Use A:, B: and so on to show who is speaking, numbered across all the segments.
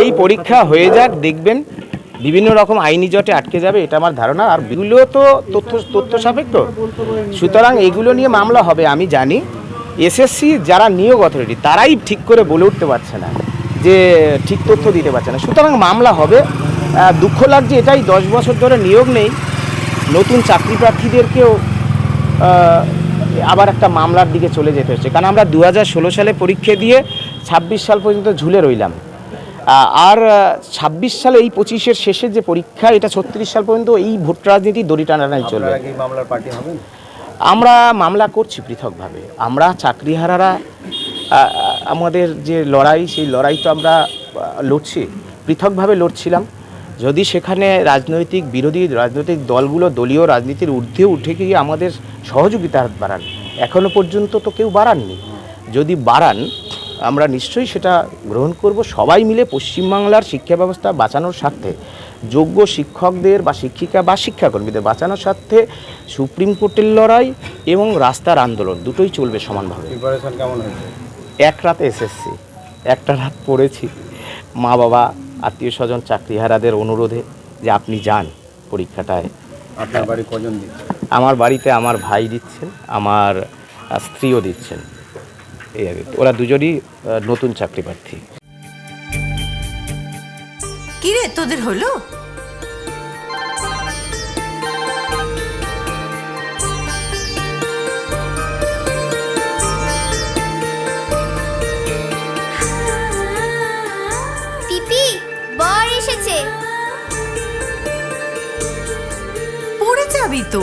A: এই পরীক্ষা হয়ে যাক, দেখবেন বিভিন্ন রকম আইনি জটে আটকে যাবে, এটা আমার ধারণা। আর এগুলো তো তথ্য তথ্য সাপেক্ষ। সুতরাং এগুলো নিয়ে মামলা হবে, আমি জানি। এসএসসি যারা নিয়োগ অথরিটি তারাই ঠিক করে বলে উঠতে পারছে না, যে ঠিক তথ্য দিতে পারছে না। সুতরাং মামলা হবে। দুঃখ লাগছে এটাই, দশ বছর ধরে নিয়োগ নেই। নতুন চাকরি প্রার্থীদেরকেও আবার একটা মামলার দিকে চলে যেতে হচ্ছে। কারণ আমরা দু হাজার ষোলো সালে পরীক্ষা দিয়ে ছাব্বিশ সাল পর্যন্ত ঝুলে রইলাম। আর ছাব্বিশ সালে এই পঁচিশের শেষের যে পরীক্ষা এটা ছত্রিশ সাল পর্যন্ত এই ভোট রাজনীতি দড়ি টানাটানি চলবে। আমরা মামলা করছি পৃথকভাবে। আমরা চাকরিহারারা আমাদের যে লড়াই সেই লড়াই তো আমরা লড়ছি। পৃথকভাবে লড়ছিলাম। যদি সেখানে রাজনৈতিক বিরোধী রাজনৈতিক দলগুলো দলীয় রাজনীতির ঊর্ধ্বে উঠে গিয়ে আমাদের সহযোগিতা বাড়ান এখনও পর্যন্ত তো কেউ বাড়াননি। যদি বাড়ান আমরা নিশ্চয়ই সেটা গ্রহণ করব। সবাই মিলে পশ্চিমবাংলার শিক্ষা ব্যবস্থা বাঁচানোর স্বার্থে যোগ্য শিক্ষকদের বা শিক্ষিকা বা শিক্ষাকর্মীদের বাঁচানোর স্বার্থে সুপ্রিম কোর্টের লড়াই এবং রাস্তার আন্দোলন দুটোই চলবে সমানভাবে। এক রাতে এসএসসি একটা রাত পড়েছি। মা বাবা আত্মীয় স্বজন চাকরিহারাদের অনুরোধে যে আপনি যান পরীক্ষাটায়।
B: আপনার বাড়ি কজন দিচ্ছে?
A: আমার বাড়িতে আমার ভাই দিচ্ছেন আমার স্ত্রীও দিচ্ছেন। এই ওরা দুজনই নতুন চাকরি প্রার্থী।
C: কি রে তোদের হলো?
D: পিপি বর এসেছে।
C: পড়ে যাবি তো।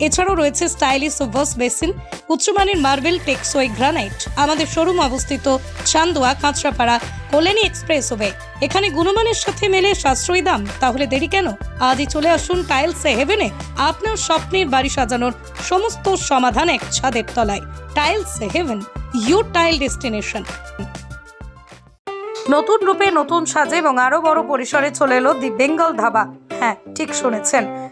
E: এছাড়াও রয়েছে স্টাইলিশ ওভার্স বেসিন, উচ্চমানের মার্বেল টেক্সোয় গ্রানাইট। আমাদের শোরুম অবস্থিত চান্দোয়া, কাঁচরাপাড়া, কল্যাণী এক্সপ্রেস ওয়ে। এখানে গুণমানের সাথে মেলে সাশ্রয়ী দাম। তাহলে দেরি কেন? আজই চলে আসুন টাইলস হেভেনে আপনার স্বপ্নের বাড়ি সাজানোর সমস্ত সমাধান এক ছাদের তলায়। Tiles heaven your tile destination. নতুন রূপে নতুন সাজে এবং আরও বড় পরিসরে চলে এলো দি বেঙ্গল ধাবা। হ্যাঁ ঠিক শুনেছেন।